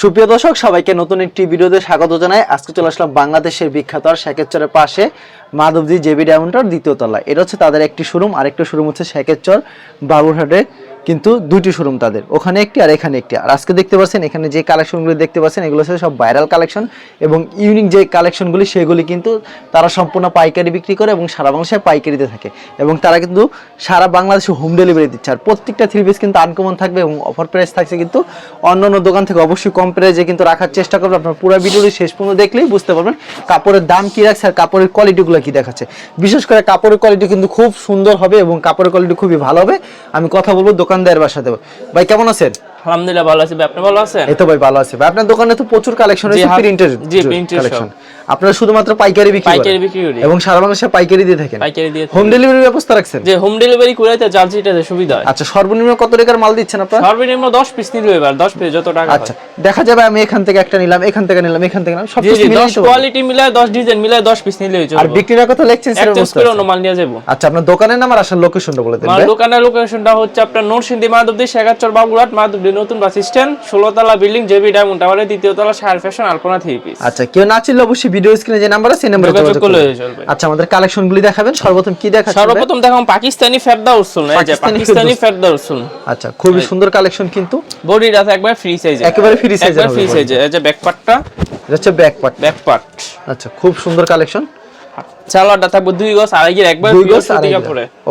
সুপ্রিয় দর্শক, সবাইকে নতুন একটি ভিডিওতে স্বাগত জানাই। আজকে চলে আসলাম বাংলাদেশের বিখ্যাত আর শেখেরচরের পাশে মাধবজি জেবি ডায়মন্ডার দ্বিতীয় তলা এটা হচ্ছে তাদের একটি শোরুম, আরেকটি শোরুম হচ্ছে শেখেরচর বাবুরহাটে। কিন্তু দুটি শোরুম তাদের। ওখানে একটি আর এখানে একটি। আর আজকে দেখতে পাচ্ছেন এখানে যে কালেকশনগুলি দেখতে পাচ্ছেন এগুলো হচ্ছে সব ভাইরাল কালেকশন এবং ইউনিক যে কালেকশনগুলি সেগুলি কিন্তু তারা সম্পূর্ণ পাইকারি বিক্রি করে এবং সারা বাংলাদেশে পাইকারিতে থাকে। এবং তারা কিন্তু সারা বাংলাদেশে হোম ডেলিভারি দিচ্ছে। আর প্রত্যেকটা থ্রি পিস কিন্তু আনকমন থাকবে এবং অফার প্রাইস থাকছে কিন্তু অন্য অন্য দোকান থেকে অবশ্যই কম প্রাইসে কিন্তু রাখার চেষ্টা করবেন আপনার পুরো ভিডিওটি শেষ পর্যন্ত দেখলেই বুঝতে পারবেন কাপড়ের দাম কী রাখছে আর কাপড়ের কোয়ালিটিগুলো কী দেখাচ্ছে। বিশেষ করে কাপড়ের কোয়ালিটি কিন্তু খুব সুন্দর হবে এবং কাপড়ের কোয়ালিটি খুবই ভালো হবে। আমি কথা বলব দোকানদারের বাসা দেবো ভাই কেমন আছেন? আলহামদুলিল্লাহ ভালো আছি। ভাই, আপনি ভালো আছেন? এই তো ভাই ভালো আছি। ভাই আপনার দোকানে তো প্রচুর কালেকশন রয়েছে প্রিন্টের জি, প্রিন্টের কালেকশন। আপনারা শুধুমাত্র পাইকারি বিক্রি পাইকারি বিক্রি করি। এবং সারা বাংলাদেশে পাইকারি দিয়ে থাকেন। পাইকারি দিয়ে হোম ডেলিভারি ব্যবস্থা রাখছেন? যে হোম ডেলিভারি করাইতে জার্সিটাতে সুবিধা হয়। আচ্ছা সর্বনিম্ন কত টাকার মাল দিচ্ছেন আপনারা? সর্বনিম্ন 10 পিস নিলে এবার 10 পিস যত টাকা আচ্ছা দেখা যাবে আমি এখান থেকে একটা নিলাম এখান থেকে নিলাম এখান থেকে নিলাম সব কিছু জি মিলিয়ে 10 কোয়ালিটি মিলায় 10 ডিজাইন মিলায় 10 পিস নিলে হয়ে আর বিক্রির কথা লিখছেন সেটা এক্সচেঞ্জ বুঝতে অন্য মাল নিয়ে যাব। আচ্ছা আপনার দোকানের নাম আর আসার লোকেশনটা বলে দেন আমার দোকানের লোকেশনটা হচ্ছে আপনার নরসিংদী মাধবদী শেখাচর বাবুঘাট মাধবদী নতুন বাস স্ট্যান্ড 16 তলা বিল্ডিং জেবি ডায়মন্ড টাওয়ারের দ্বিতীয় তলা শায়ার ফ্যাশন আলপনা থ্রি পিস। আচ্ছা কেউ না চিনলে অবশ্যই ভিডিও স্ক্রিনে যে নাম্বার আছে সেই নাম্বারে যোগাযোগ করলে আচ্ছা আমাদের কালেকশনগুলি দেখাবেন। সর্বপ্রথম কি দেখাচ্ছেন সর্বপ্রথম দেখাম পাকিস্তানি ফেরদা উরসুল এই যে পাকিস্তানি। ফেরদা উরসুল আচ্ছা খুবই সুন্দর কালেকশন কিন্তু। বডিটা আছে একবার ফ্রি সাইজে একেবারে size এর একবার ফ্রি সাইজে এই যে ব্যাক পার্টটা এটা হচ্ছে ব্যাক পার্ট ব্যাক পার্ট আচ্ছা খুব সুন্দর কালেকশন সালোয়ারটা থাকবে দুই গজ আড়াই একবার দুই গজ আড়াই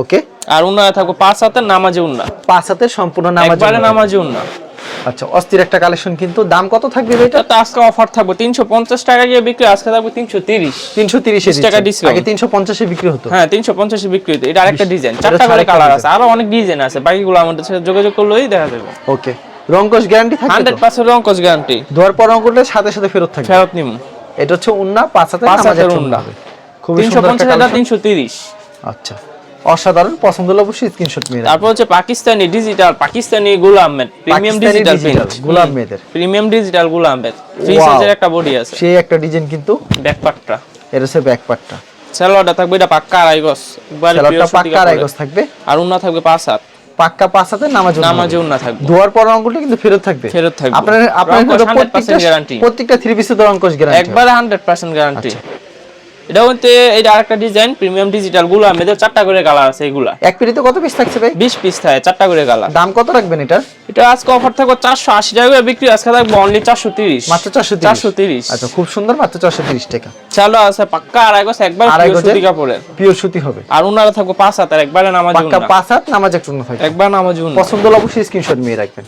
ওকে আর উন্না থাকবে পাঁচ হাতের নামাজে উন্না। পাঁচ হাতের সম্পূর্ণ নামাজ একবারে নামাজে উন্না। আচ্ছা অস্থির একটা কালেকশন কিন্তু। দাম কত থাকবে এটা? তো আজকে অফার থাকবে। তিনশো পঞ্চাশ টাকা গিয়ে বিক্রি আজকে থাকবে তিনশো তিরিশ। তিনশো তিরিশে টাকা discount। আগে তিনশো পঞ্চাশে বিক্রি হতো। হ্যাঁ তিনশো পঞ্চাশে বিক্রি হতো। এটা আরেকটা ডিজাইন চারটা করে কালার আছে আরও অনেক ডিজাইন আছে। বাকিগুলো আমাদের সাথে যোগাযোগ করলেই দেখা যাবে। ওকে। রঙ্কশ গ্যারান্টি থাকবে হান্ড্রেড তো পার্সেন্ট রঙ্কজ গ্যারান্টি ধোয়ার পর রং করলে সাথে সাথে ফেরত থাকবে। ফেরত নিম। এটা হচ্ছে উন্না পাঁচ হাতে পাঁচ নামাজের উন্না। খুবই সুন্দর একটা পঞ্চাশ হাজার collection। তিনশো তিরিশ। আচ্ছা। অসাধারণ পছন্দ হলে অবশ্যই স্ক্রিনশট মেরে তারপর হচ্ছে পাকিস্তানি ডিজিটাল পাকিস্তানি গুলা আহমেদ প্রিমিয়াম ডিজিটাল গুলাম মেয়েদের। প্রিমিয়াম ডিজিটালগুলা আহমেদ ফ্রি সাইজের একটা বডি আছে। সেই একটা ডিজাইন কিন্তু ব্যাক পার্টটা এটা হচ্ছে ব্যাক পার্টটা সালোয়ারটা থাকবে এটা পাক্কা আড়াই গজ। একবারে সেলারটা pure সুতি পাক্কা। গজ থাকবে। আর উন্না থাকবে পাঁচ হাত। পাক্কা পাঁচ হাতে নামাজ নামাজে উন্না থাকবে। ধোয়ার পর করলে কিন্তু ফেরত থাকবে। ফেরত থাকবে। আপনার আপনার 100% প্রত্যেকটা guarantee। প্রত্যেকটা থ্রি পিসের তো রঙ্কশ গ্যারান্টি একবারে হান্ড্রেড পার্সেন্ট গ্যারান্টি আচ্ছা। এটা হচ্ছে এটা আরেকটা ডিজাইন প্রিমিয়াম ডিজিটালগুলো আমাদের চারটা করে কালার আছে এগুলা। এক পিড়িতে কত পিস থাকছে ভাই? বিশ পিস থাকে চারটা করে কালার দাম কত রাখবেন এটার? এটা আজকে অফার থাকবে চারশো আশি টাকা করে বিক্রি আজকে থাকবে অনলি চারশো তিরিশ। মাত্র চারশো চারশো তিরিশ। আচ্ছা খুব সুন্দর মাত্র চারশো তিরিশ টাকা। চালো আছে পাক্কা আড়াই গজ একবার গজের? সুতি কাপড়ের। পিওর সুতি হবে। আর উনারা থাকবে পাঁচ হাতের একবারে নামাজ পাক্কা পাঁচ হাত নামাজ একটু থাকবে। একবার নামাজ পছন্দ হলে অবশ্যই স্ক্রিনশট নিয়ে রাখবেন।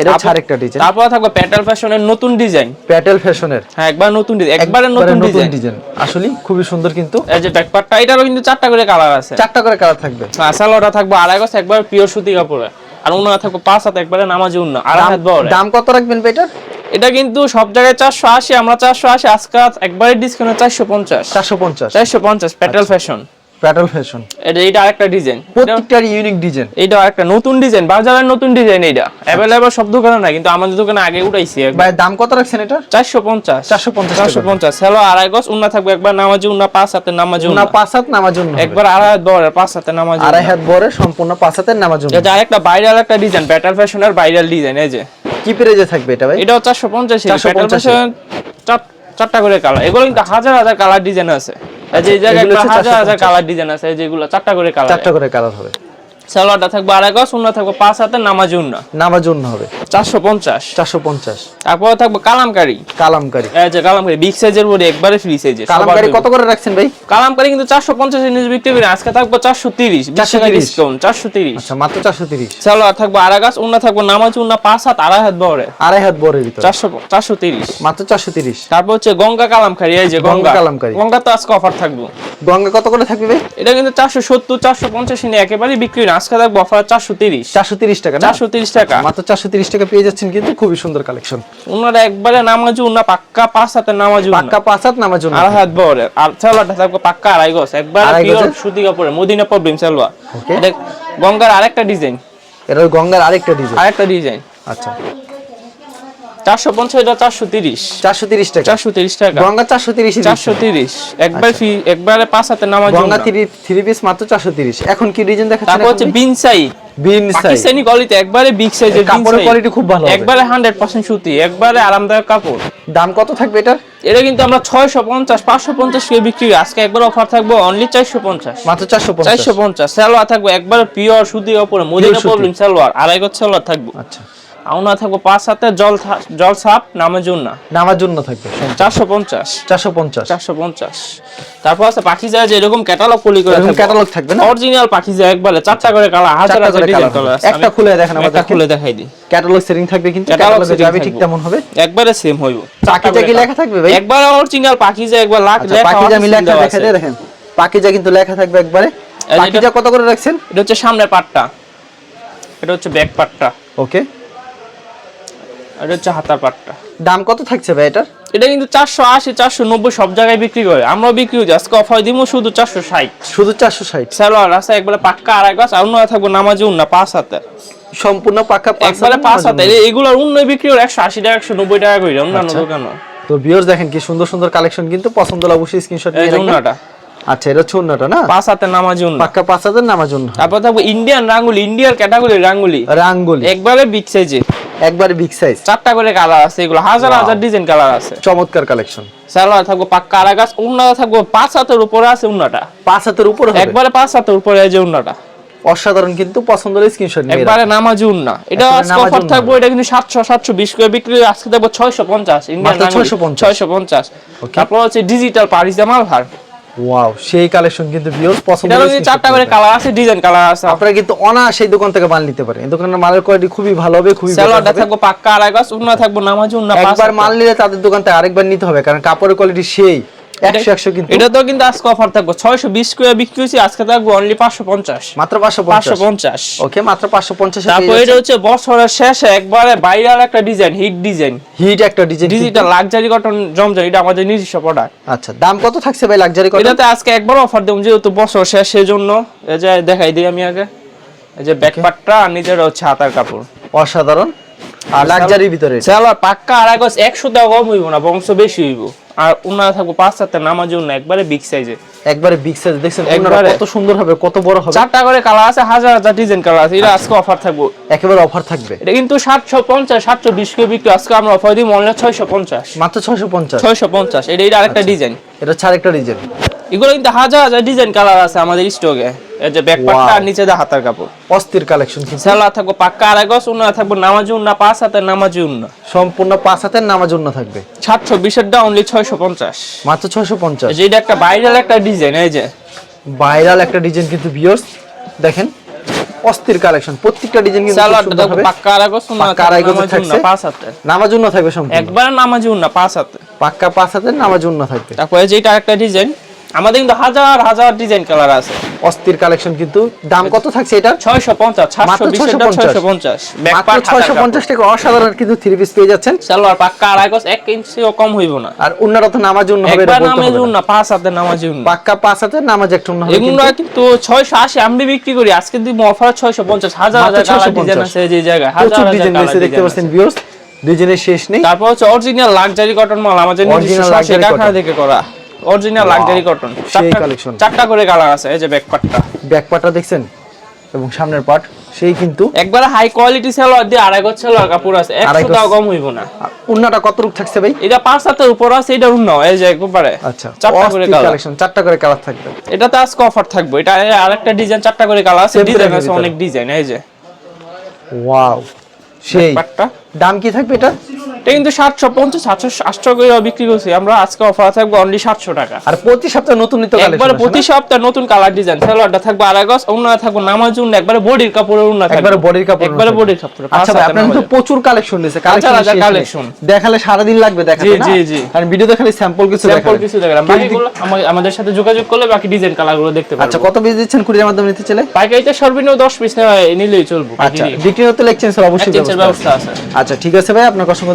এটা হচ্ছে আরেকটা ডিজাইন তারপর থাকবে প্যাটেল ফ্যাশনের নতুন ডিজাইন। প্যাটেল ফ্যাশনের। হ্যাঁ একবার নতুন ডিজাইন একবারে নতুন ডিজাইন। ডিজাইন। আসলে খুবই সুন্দর কিন্তু। এই যে ব্যাকপার্টটা এটারও কিন্তু চারটা করে কালার আছে। চারটা করে কালার থাকবে। আসালোটা থাকবে আড়াই গজ একবার পিওর সুতি কাপড়ে। আর উন্না থাকবে পাঁচ হাত একবারে নামাজ উন্না আড়াই হাত বড়। দাম কত রাখবেন ভাই এটা কিন্তু সব জায়গায় চারশো আশি আমরা চারশো আশি আজকে একবারে ডিসকাউন্ট চারশো পঞ্চাশ। চারশো পঞ্চাশ। চারশো পঞ্চাশ আচ্ছা। প্যাটেল ফ্যাশন। প্যাটেল ফ্যাশন এটা এটা আরেকটা ডিজাইন প্রত্যেকটার ইউনিক ডিজাইন এইটা আরেকটা নতুন ডিজাইন বাজারের নতুন ডিজাইন এইটা। অ্যাভেলেবল সব দোকানে না কিন্তু আমাদের দোকানে আগে উঠাইছি ভাই দাম কত রাখছেন চারশো পঞ্চাশ। 450 চারশো হ্যালো আড়াই গজ উন্না থাকবে একবার নামাজি উন্না পাঁচ হাতে নামাজি উন্না পাঁচ হাত নামাজ জন্য একবার আড়াই হাত বড় পাঁচ হাতে নামাজি আড়াই হাত বড় সম্পূর্ণ পাঁচ হাতের নামাজ জন্য এটা আরেকটা ভাইরাল একটা ডিজাইন প্যাটাল ফ্যাশনের ভাইরাল ডিজাইন এই যে। কি প্রাইজে থাকবে এটা ভাই? এটাও চারশো পঞ্চাশ 450 চারটা করে কালার এগুলো কিন্তু হাজার হাজার কালার ডিজাইন আছে। এই যে জায়গায় হাজার হাজার কালার ডিজাইন আছে যেগুলো চারটা করে কালার চারটা করে কালার হবে। সালোয়ারটা থাকবে আড়াই গজ উন্না থাকবে পাঁচ হাতে নামাজ উন্না। নামাজ উন্ন হবে। চারশো পঞ্চাশ। চারশো পঞ্চাশ। তারপরে থাকবে কালামকারি। কালামকারি। এই কালামকারি বিগ সাইজের বডি একবারে ফ্রি সাইজে কালামকারি কত করে রাখছেন ভাই? কালামকারি কিন্তু চারশো পঞ্চাশ নিচে বিক্রি করি আজকে থাকবে চারশো তিরিশ বিশ টাকা 430 ডিসকাউন্ট চারশো তিরিশ। আচ্ছা মাত্র চারশো তিরিশ। সালোয়ার থাকবে আড়াই গাছ উন্না থাকবে নামাজ উন্না পাঁচ হাত আড়াই হাত বড়ে। আড়াই হাত বড়ের চারশো চারশো তিরিশ। মাত্র চারশো তিরিশ। তারপর হচ্ছে গঙ্গা কালামকারি এই যে গঙ্গা কালামকারী। গঙ্গা তো আজকে অফার থাকবে। গঙ্গা কত করে থাকবে ভাই? এটা কিন্তু চারশো সত্তর চারশো পঞ্চাশ নিয়ে একেবারেই বিক্রি না আজকে থাকবে অফার চারশো তিরিশ। চারশো তিরিশ টাকা চারশো তিরিশ টাকা। মাত্র চারশো তিরিশ টাকা পেয়ে যাচ্ছেন কিন্তু খুবই সুন্দর কালেকশন ওনার একবারে নামাজ উনা পাক্কা পাঁচ হাতে নামাজ পাক্কা পাঁচ হাত নামাজ আড়াই হাত বড় আর সালোয়ারটা থাকবে পাক্কা আড়াই গজ একবার পিওর সুতি কাপড়ে মদিনা প্রবলেম সালোয়ার। গঙ্গার আরেকটা ডিজাইন এটা গঙ্গার আরেকটা ডিজাইন আরেকটা ডিজাইন আচ্ছা। চারশো পঞ্চাশ চারশো তিরিশ। চারশো তিরিশ টাকা। চারশো তিরিশ টাকা। গঙ্গা চারশো তিরিশ চারশো তিরিশ। একবার ফি একবারে পাঁচ হাতে নামার গঙ্গা থ্রি থ্রি পিস মাত্র চারশো তিরিশ। এখন কি ডিজাইন দেখাচ্ছেন তারপর হচ্ছে বিনসাই। বিন সাইজ কোয়ালিটি একবারে বিগ সাইজের কাপড়ের quality খুব ভালো একবারে হান্ড্রেড পার্সেন্ট সুতি একবারে আরামদায়ক কাপড়। দাম কত থাকবে এটার? এটা কিন্তু আমরা ছয়শো পঞ্চাশ পাঁচশো পঞ্চাশ কে বিক্রি করি। আজকে একবার অফার থাকব অনলি চারশো পঞ্চাশ। মাত্র চারশো পঞ্চাশ। চারশো পঞ্চাশ। সালোয়ার থাকবে একবারে পিওর সুতি ওপরে মদিনা প্রবলেম সালোয়ার। আড়াই গজ সালোয়ার থাকব। আচ্ছা। আউনা থাকব পাঁচ হাতে জল জল সাপ নামের জন্য নামার জন্য থাকবে চারশো পঞ্চাশ। চারশো পঞ্চাশ। চারশো পঞ্চাশ। তারপর আছে পাখি যায় যে এরকম ক্যাটালগ পলি করে ক্যাটালগ থাকবে। না? অরিজিনাল পাখি যায় একবারে চারটা করে কালার হাজার হাজার ডিজাইন কালার একটা খুলে দেখেন একটা খুলে দেখাই দিই। ক্যাটালগ সেটিং থাকবে কিন্তু ক্যাটালগে যাবে ঠিক তেমন হবে? একবারে সেম হইব। কি লেখা থাকবে ভাই? একবার অরিজিনাল পাখি যায় একবার লাখ আচ্ছা লেখা আছে, লেখা দেখা দেখেন। কিন্তু লেখা থাকবে একবারে। কত করে রাখছেন? এটা হচ্ছে সামনের পাটটা। এটা হচ্ছে ব্যাক পাটটা। ওকে এটা হচ্ছে হাতার পাটটা। দাম কত থাকছে ভাই এটার? এটা কিন্তু চারশো আশি চারশো নব্বই সব জায়গায় বিক্রি করে। বিক্রি করি আজকে অফার দিব শুধু চারশো ষাট। শুধু চারশো ষাট? সালোয়ার আছে একবারে পাক্কা আড়াই গাছ আর অন্য থাকব নামাজি উন্না পাঁচ হাতে সম্পূর্ণ পাকা একবারে পাঁচ হাতে এগুলোর অন্য বিক্রি করে একশো আশি টাকা একশো নব্বই টাকা করে অন্যান্য আচ্ছা। দোকান তো ভিউয়ার্স দেখেন কি সুন্দর সুন্দর কালেকশন কিন্তু পছন্দ হলে অবশ্যই স্ক্রিনশট নিয়ে রাখবেন। আচ্ছা এটা হচ্ছে অন্যটা না? পাঁচ পাক্কা পাঁচ হাজার নামার জন্য তারপর থাকব ইন্ডিয়ান রাঙ্গুলি ইন্ডিয়ার ক্যাটাগরি রাঙ্গুলি। রাঙ্গুলি। একবারে বিগ সাইজে একবারে বিগ সাইজ চারটা করে কালার আছে এগুলো। হাজার হাজার ডিজাইন কালার আছে। চমৎকার কালেকশন সালোয়ার থাকব পাক্কা আড়া গাছ উন্নাটা থাকব পাঁচ হাতের উপরে আছে উন্নাটা পাঁচ হাতের উপরে একবারে পাঁচ হাতের উপরে উন্নাটা অসাধারণ কিন্তু পছন্দ হলে স্ক্রিনশট নিয়ে একবারে উন্না এটা আজকে অফার থাকব এটা কিন্তু সাতশো সাতশো বিশ করে বিক্রি করে আজকে ইন্ডিয়ান মাত্র 650 ছয়শো পঞ্চাশ। তারপর হচ্ছে ডিজিটাল পারিজা মালহার ওয়াও সেই কালেকশন কিন্তু ভিউয়ার্স পছন্দ হলে চারটা করে কালার আছে ডিজাইন কালার আছে। আপনারা কিন্তু অনা সেই দোকান থেকে মাল নিতে পারেন। এই দোকানের মালের কোয়ালিটি খুবই ভালো হবে খুবই সালোয়ারটা থাকব পাক্কা আড়াই একবার উন্না থাকব নামাজ উন্না একবার মাল নিলে তাদের দোকান থেকে আরেকবার নিতে হবে কারণ কাপড়ের কোয়ালিটি সেই। একশো একশো কিন্তু। এটা তো কিন্তু আজকে অফার থাকব। ছয়শো বিশ করে বিক্রি হয়েছে আজকে থাকব অনলি পাঁচশো পঞ্চাশ। মাত্র পাঁচশো পাঁচশো পঞ্চাশ। ওকে মাত্র পাঁচশো পঞ্চাশ তারপর এটা হচ্ছে বছরের শেষে একবারে বাইরের একটা ডিজাইন হিট ডিজাইন হিট একটা ডিজাইন ডিজিটাল লাক্সারি কটন জমজম এটা আমাদের নিজস্ব প্রোডাক্ট আচ্ছা দাম কত থাকছে ভাই লাক্সারি কটন এটাতে আজকে একবার অফার দেবো যেহেতু বছর শেষ সেজন্য এই যে দেখাই দিই আমি আগে। এই যে ব্যাকভার্টটা আর নিজের হচ্ছে হাতার কাপড়। অসাধারণ। আর লাক্সারির ভিতরে। সালোয়ার পাক্কা আড়াই গজ একশো টাকা কম হইব না বংশ বেশি হইব। আর থাকব পাঁচ নামার জন্য একবারে বিগ সাইজে একবারে বিগ সাইজ দেখছেন একবারে। কত সুন্দর হবে কত বড় হবে। চারটা করে কালার আছে হাজার হাজার ডিজাইন কালার আছে এটা আজকে অফার থাকব। একেবারে অফার থাকবে। এটা কিন্তু সাতশো পঞ্চাশ সাতশো বিশ করে বিক্রি আজকে আমরা অফার দিই মনে ছয়শো পঞ্চাশ। মাত্র ছয়শো পঞ্চাশ। ছয়শো পঞ্চাশ এটা এটা আরেকটা ডিজাইন এটা হচ্ছে আরেকটা ডিজাইন এগুলো কিন্তু হাজার হাজার ডিজাইন কালার আছে আমাদের স্টকে এই যে ব্যাক পার্টটা আর নিচে দা হাতার কাপড়। অস্থির কালেকশন কিন্তু। সালোয়ার থাকব পাক্কা আড়াই গজ উন্না থাকব নামাজি উন্না পাঁচ হাতের নামাজি উন্না সম্পূর্ণ পাঁচ হাতের নামার জন্য থাকবে। সাতশো বিশের ডা অনলি ছয়শো পঞ্চাশ। মাত্র ছয়শো পঞ্চাশ। যে এটা একটা ভাইরাল একটা ডিজাইন এই যে। ভাইরাল একটা ডিজাইন কিন্তু ভিউয়ার্স দেখেন অস্থির কালেকশন প্রত্যেকটা ডিজাইন কিন্তু সুন্দর থাকব পাক্কা আড়াই গজ উন্না পাক্কা আড়াই গজের থাকছে। পাঁচ হাতে। নামার জন্য থাকবে সম্পূর্ণ। একবার নামাজি উন্না পাঁচ হাতে। পাক্কা পাঁচ হাতে নামার জন্য থাকবে। তারপরে যেটা একটা ডিজাইন আমাদের কিন্তু হাজার হাজার ডিজাইন কালার আছে। অস্থির কালেকশন কিন্তু। দাম কত থাকছে এটা ছয়শো পঞ্চাশ সাতশো মাত্র বিশের 650 ছয়শো পঞ্চাশ। ছয়শো পঞ্চাশ। টাকা অসাধারণ কিন্তু থ্রি পিস পেয়ে যাচ্ছেন। সালোয়ার পাক্কা আড়াই গজ এক ইঞ্চিও কম হইব না। আর উন্নারা তো নামার জন্য হবে একবার বলতে নামে হবে না। না পাঁচ হাতে নামাজি উন্না। পাক্কা পাঁচ হাতের নামাজ একটা উন্ন হবে এগুলো কিন্তু কিন্তু ছয়শো আশি আমি বিক্রি করি। আজকে দিব অফার ছয়শো পঞ্চাশ। হাজার হাজার কালার ডিজাইন আছে যে জায়গায়। হাজার হাজার ডিজাইন রয়েছে দেখতে পাচ্ছেন আছে। ভিউয়ার্স ডিজাইনের শেষ নেই। তারপর হচ্ছে অরিজিনাল লাক্সারি কটন মাল আমাদের নিজস্ব কারখানা থেকে করা। অরিজিনাল লাক্সারি কটন সেই collection। চারটা করে কালার আছে এই যে ব্যাক পার্টটা ব্যাক পার্টটা দেখছেন? এবং সামনের পার্ট সেই কিন্তু একবারে হাই কোয়ালিটি সালোয়ার দিয়ে আড়াই গজ সালোয়ার কাপড় আছে আড়াই একশো গজ। টাকা কম হইব না। উন্নাটা কত রূপ থাকছে ভাই? এটা পাঁচ হাতের উপর আছে এটা অন্য এই যে একবারে। আচ্ছা চারটা করে কালেকশন চারটা করে কালার থাকবে। এটাতে আজকে অফার থাকবে এটা আরেকটা ডিজাইন চারটা করে কালার আছে ডিজাইন আছে অনেক ডিজাইন এই যে। ওয়াও সেই। পাটটা দাম কি থাকবে এটা? এটা কিন্তু সাতশো পঞ্চাশ সাতশো আটশো করে বিক্রি করছি। আমরা আজকে অফার থাকবে অনলি সাতশো টাকা। আর প্রতি সপ্তাহে নতুন নিত্য একবারে প্রতি সপ্তাহে নতুন কালার ডিজাইন সালোয়ারটা থাকবে আড়াই গজ অন্য থাকবে নামাজ উন্ন একবারে বডির কাপড়ের থাকবে। একবারে বডির কাপড় একবারে বডির কাপড় আচ্ছা আপনার প্রচুর কালেকশন দিয়েছে কালেকশন collection। দেখালে সারা দিন লাগবে দেখাতে জি, না? জি, জি। আর ভিডিও দেখালে স্যাম্পল কিছু স্যাম্পল কিছু দেখলাম। বাকিগুলো আমাদের সাথে যোগাযোগ করলে বাকি ডিজাইন কালারগুলো দেখতে আচ্ছা কত পিস দিচ্ছেন কুড়ির মাধ্যমে নিতে চলে পাইকারিতে সর্বনিম্ন দশ পিস নিলেই চলবো। আচ্ছা বিক্রি হতে এক্সচেঞ্জ অবশ্যই ব্যবস্থা আছে। আচ্ছা ঠিক আছে ভাই আপনার অসংখ্য